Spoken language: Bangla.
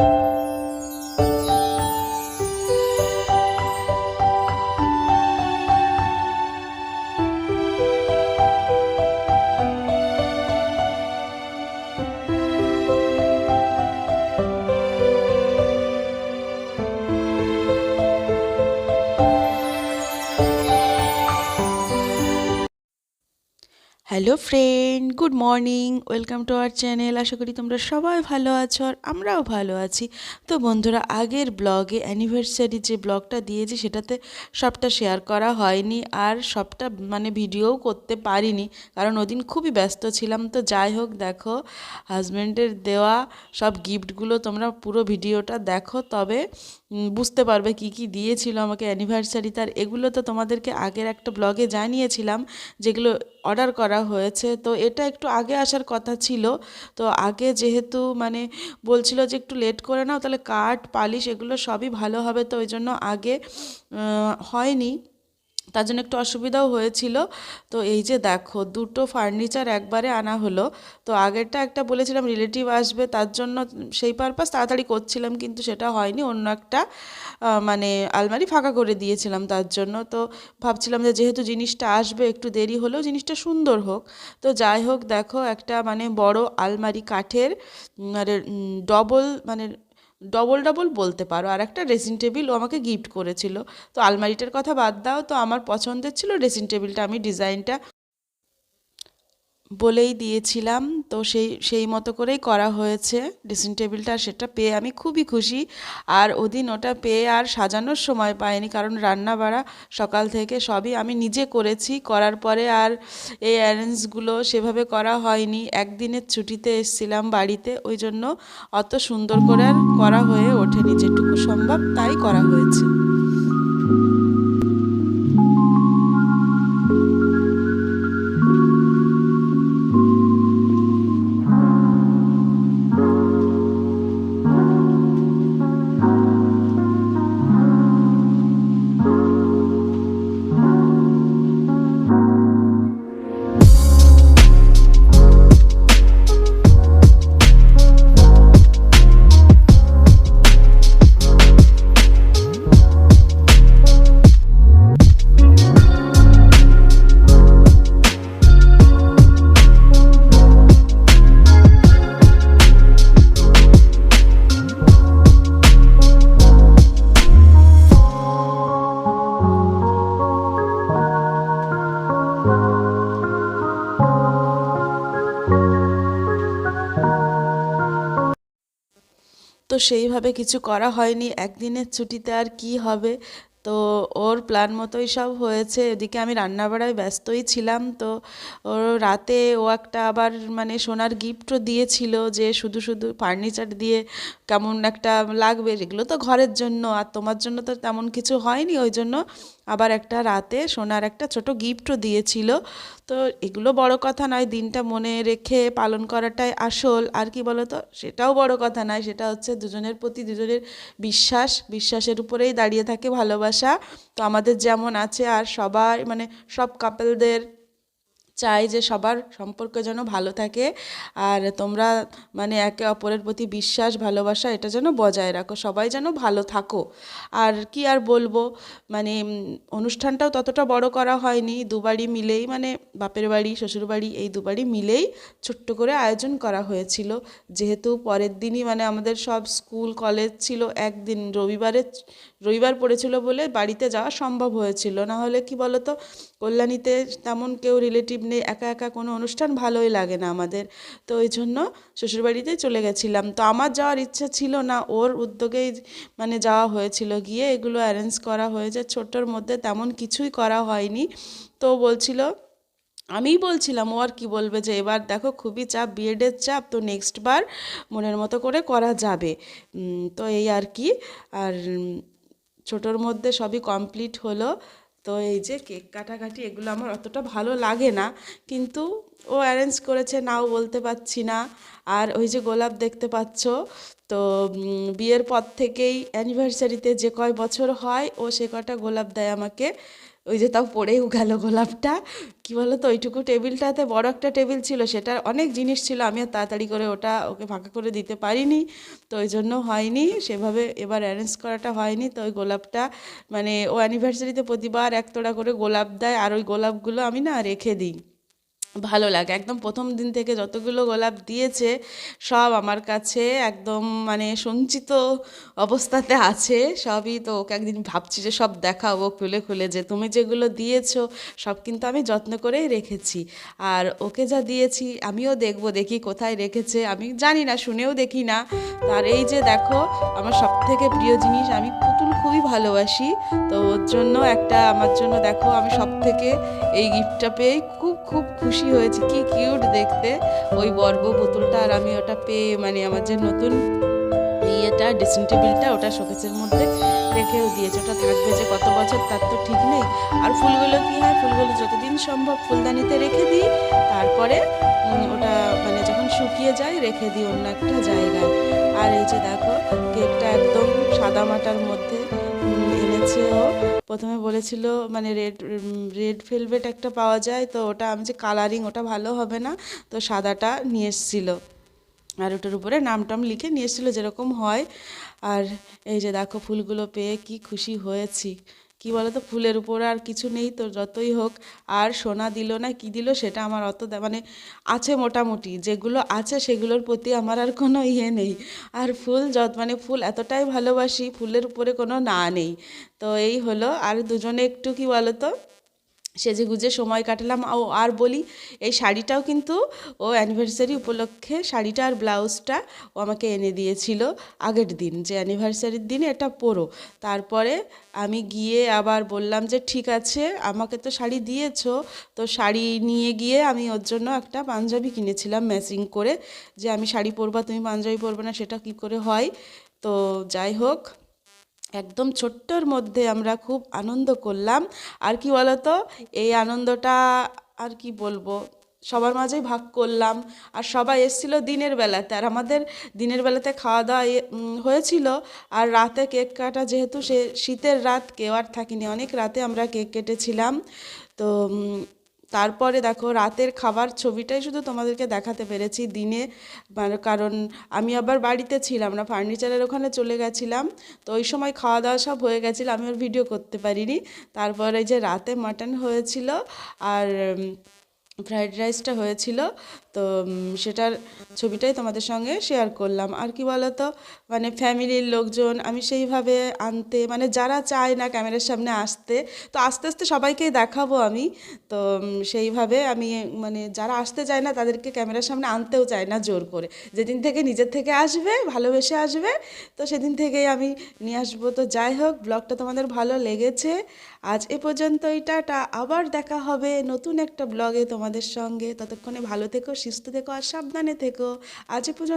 thank you hello friend, good morning, welcome to our channel. আশা করি তোমরা সবাই ভালো আছো আর আমরাও ভালো আছি। তো বন্ধুরা, আগের ব্লগে অ্যানিভার্সারি যে ব্লগটা দিয়েছি, সেটাতে সবটা শেয়ার করা হয়নি আর সবটা মানে ভিডিওও করতে পারিনি। কারণ ওদিন খুবই ব্যস্ত ছিলাম। তো যাই হোক, দেখো হাজব্যান্ডের দেওয়া সব গিফটগুলো তোমরা পুরো ভিডিওটা দেখো। তবে বুঝতে পারবে কি কি দিয়েছিল আমাকে অ্যানিভার্সারি তার এগুলো তো তোমাদেরকে আগের একটা ব্লগে জানিয়েছিলাম, যেগুলো অর্ডার করা হয়েছে। তো এটা একটু আগে আসার কথা ছিল। তো আগে যেহেতু মানে বলছিল যে একটু লেট করে নাও, তাহলে কাঠ পালিশ এগুলো সবই ভালো হবে। তো ওই জন্য আগে হয়নি। তার জন্য একটু অসুবিধাও হয়েছিল। তো এই যে দেখো, দুটো ফার্নিচার একবারে আনা হলো। তো আগেরটা একটা বলেছিলাম রিলেটিভ আসবে, তার জন্য সেই পারপাস তাড়াতাড়ি করছিলাম কিন্তু সেটা হয়নি। অন্য একটা মানে আলমারি ফাঁকা করে দিয়েছিলাম তার জন্য। তো ভাবছিলাম যে যেহেতু জিনিসটা আসবে, একটু দেরি হলেও জিনিসটা সুন্দর হোক। তো যাই হোক, দেখো একটা মানে বড় আলমারি কাঠের মানে ডবল মানে ডবল ডবল বলতে পারো। আর একটা ড্রেসিং টেবিল ও আমাকে গিফট করেছিল। তো আলমারিটার কথা বাদ দাও, তো আমার পছন্দের ছিল ড্রেসিং টেবিলটা আমি ডিজাইনটা বলেই দিয়েছিলাম। তো সেই সেই মতো করেই করা হয়েছে। ড্রেসিং টেবিলটা সেটা পেয়ে আমি খুবই খুশি। আর ওদিন ওটা পেয়ে আর সাজানোর সময় পাইনি কারণ রান্না বাড়া সকাল থেকে সবই আমি নিজে করেছি। করার পরে আর এই অ্যারেঞ্জগুলো সেভাবে করা হয়নি। একদিনের ছুটিতে এসেছিলাম বাড়িতে। ওই জন্য অত সুন্দর করে আর করা হয়ে ওঠেনি যেটুকু সম্ভব তাই করা হয়েছে। সেইভাবে কিছু করা হয়নি। একদিনের ছুটিতে আর কি হবে? তো ওর প্ল্যান মতোই সব হয়েছে। এদিকে আমি রান্নাবাড়ায় ব্যস্তই ছিলাম, তো ওর রাতে ও একটা আবার মানে সোনার গিফটও দিয়েছিল যে শুধু শুধু ফার্নিচার দিয়ে কেমন একটা লাগবে, এগুলো তো ঘরের জন্য আর তোমার জন্য তো তেমন কিছু হয়নি, ওই জন্য আবার একটা রাতে সোনার একটা ছোট গিফটও দিয়েছিল। তো এগুলো বড় কথা নয়, দিনটা মনে রেখে পালন করাটাই আসল। আর কি বলো তো সেটাও বড় কথা নয়, সেটা হচ্ছে দুজনের প্রতি দুজনের বিশ্বাস। বিশ্বাসের উপরেই দাঁড়িয়ে থাকে ভালোবাসা। তো আমাদের যেমন আছে আর সবাই মানে সব কাপলদের চাই যে সবার সম্পর্ক যেন ভালো থাকে। আর তোমরা মানে একে অপরের প্রতি বিশ্বাস, ভালোবাসা এটা যেন বজায় রাখো, সবাই যেন ভালো থাকো। আর কি আর বলব মানে অনুষ্ঠানটাও ততটা বড় করা হয়নি, দুবারই মিলেই মানে বাপের বাড়ি, শ্বশুর বাড়ি এই দুবারই মিলেই ছোট্ট করে আয়োজন করা হয়েছিল। যেহেতু পরের দিনই মানে আমাদের সব স্কুল, কলেজ ছিল একদিন, রবিবারে রবিবার পড়েছিল বলে বাড়িতে যাওয়া সম্ভব হয়েছিল। না হলে কি বলতো, কল্যাণীতে তেমন কেউ রিলেটিভ নেই একা একা কোনো অনুষ্ঠান ভালোই লাগে না আমাদের। তো ওই জন্য শ্বশুরবাড়িতেই চলে গেছিলাম। তো আমার যাওয়ার ইচ্ছা ছিল না, ওর উদ্যোগেই মানে যাওয়া হয়েছিল। গিয়ে এগুলো অ্যারেঞ্জ করা হয়েছে। ছোটোর মধ্যে তেমন কিছুই করা হয়নি। তো বলছিল, আমিই বলছিলাম, ও আর কি বলবে যে এবার দেখো খুবই চাপ বিএডের চাপ, তো নেক্সট বার মনের মতো করে করা যাবে। তো এই আর কি। আর ছোটোর মধ্যে সবই কমপ্লিট হলো। তো এই যে কেক কাটাকাটি, এগুলো আমার অতটা ভালো লাগে না। কিন্তু ও অ্যারেঞ্জ করেছে, নাও বলতে পারছি না। আর ওই যে গোলাপ দেখতে পাচ্ছ, তো বিয়ের পর থেকেই অ্যানিভার্সারিতে যে কয় বছর হয়, ও সে কটা গোলাপ দেয় আমাকে, ওই যে তাও পড়েও গেল গোলাপটা। কি বলো তো ওইটুকু টেবিলটাতে বড় একটা টেবিল ছিল, সেটার অনেক জিনিস ছিল, আমি আর তাড়াতাড়ি করে ওটা ওকে ফাঁকা করে দিতে পারিনি, তো ওই জন্য হয়নি, সেভাবে এবার অ্যারেঞ্জ করাটা হয়নি, তো ওই গোলাপটা মানে ও অ্যানিভার্সারিতে প্রতিবার একতোড়া করে গোলাপ দেয়, আর ওই গোলাপগুলো আমি না রেখে দিই। ভালো লাগে। একদম প্রথম দিন থেকে যতগুলো গোলাপ দিয়েছে, সব আমার কাছে একদম মানে সঞ্চিত অবস্থাতে আছে। সবই তো ওকে একদিন ভাবছি যে সব দেখাবো খুলে খুলে যে তুমি যেগুলো দিয়েছ, সব কিন্তু আমি যত্ন করেই রেখেছি। আর ওকে যা দিয়েছি আমিও দেখব, দেখি কোথায় রেখেছে। আমি জানি না, শুনেও দেখি না। আর এই যে দেখো, আমার সব থেকে প্রিয় জিনিস, আমি পুতুল খুবই ভালোবাসি। তো ওর জন্য একটা, আমার জন্য দেখো, আমি সব থেকে এই গিফটটা পেয়ে খুব খুব খুশি। হয়েছি। কি কিউট দেখতে। ওই বর্গ পুতুলটা আর আমি ওটা পেয়ে মানে আমার যে নতুন ইয়েটা ড্রেসিং টেবিলটা ওটা শোকেসের মধ্যে রেখেও দিয়েছে। ওটা থাকবে যে কত বছর, তার তো ঠিক নেই। আর ফুলগুলো কি হয়, ফুলগুলো যতদিন সম্ভব ফুলদানিতে রেখে দিই। তারপরে ওটা মানে যখন শুকিয়ে যায়, রেখে দিই অন্য একটা জায়গায়। আর এই যে দেখো, কেকটা একদম সাদা মাটার মধ্যে এনেছে ও। প্রথমে বলেছিল মানে রেড রেড ভেলভেট একটা পাওয়া যায়, তো ওটা আমি যে কালারিং ওটা ভালো হবে না। তো সাদাটা নিয়ে এসেছিল। আর ওটার উপরে নাম টাম লিখে নিয়ে এসেছিল যেরকম হয়। আর এই যে দেখো ফুলগুলো পেয়ে কি খুশি হয়েছি। কি বলো তো ফুলের উপরে আর কিছু নেই তো, যতই হোক। আর সোনা দিল না, কি দিল সেটা আমার অত মানে আছে মোটামুটি। যেগুলো আছে সেগুলোর প্রতি আমার আর কোনো ইয়ে নেই। আর ফুল যত মানে ফুল এতটাই ভালোবাসি, ফুলের উপরে কোনো না নেই। তো এই হলো। আর দুজনে একটু কি বলো তো সেজে গুজে সময় কাটালাম। ও, আর বলি, এই শাড়িটাও কিন্তু ও অ্যানিভার্সারি উপলক্ষে, শাড়িটা আর ব্লাউজটা ও আমাকে এনে দিয়েছিল আগের দিন, যে অ্যানিভার্সারির দিন এটা পরো। তারপরে আমি গিয়ে আবার বললাম যে, ঠিক আছে, আমাকে তো শাড়ি দিয়েছ। তো শাড়ি নিয়ে গিয়ে আমি ওর জন্য একটা পাঞ্জাবি কিনেছিলাম ম্যাচিং করে, যে, আমি শাড়ি পরবা, তুমি পাঞ্জাবি পরবে না, সেটা কি করে হয়? তো যাই হোক একদম ছোট্টর মধ্যে আমরা খুব আনন্দ করলাম। আর কি বলতো, এই আনন্দটা আর কি বলব, সবার মাঝেই ভাগ করলাম। আর সবাই এসেছিল দিনের বেলাতে। আর আমাদের দিনের বেলাতে খাওয়া দাওয়া হয়েছিল। আর রাতে কেক কাটা, যেহেতু সে শীতের রাত, কেউ আর থাকিনি। অনেক রাতে আমরা কেক কেটেছিলাম। তো তারপরে দেখো রাতের খাবার ছবিটাই শুধু তোমাদেরকে দেখাতে পেরেছি দিনে মানে কারণ আমি আবার বাড়িতে ছিলাম না, ফার্নিচারের ওখানে চলে গেছিলাম, তো ওই সময় খাওয়া দাওয়া সব হয়ে গেছিল, আমি আর ভিডিও করতে পারিনি। তারপরে যে রাতে মাটন হয়েছিল, আর ফ্রাইড রাইসটা হয়েছিল। তো সেটার ছবিটাই তোমাদের সঙ্গে শেয়ার করলাম। আর কি বলো তো মানে ফ্যামিলির লোকজন, আমি সেইভাবে আনতে মানে যারা চায় না ক্যামেরার সামনে আসতে, তো আস্তে আস্তে সবাইকেই দেখাবো আমি। তো সেইভাবে আমি মানে যারা আসতে চায় না, তাদেরকে ক্যামেরার সামনে আনতেও চায় না জোর করে। যেদিন থেকে নিজের থেকে আসবে, ভালোবেসে আসবে, তো সেদিন থেকেই আমি নিয়ে আসব। তো যাই হোক, ব্লগটা তোমাদের ভালো লেগেছে। আজ এ পর্যন্তই, টাটা। আবার দেখা হবে নতুন একটা ব্লগে তোমাদের সঙ্গে। ততক্ষণে ভালো থেকো সুস্থ থেকো আর সাবধানে থেকো। আজ পর্যন্ত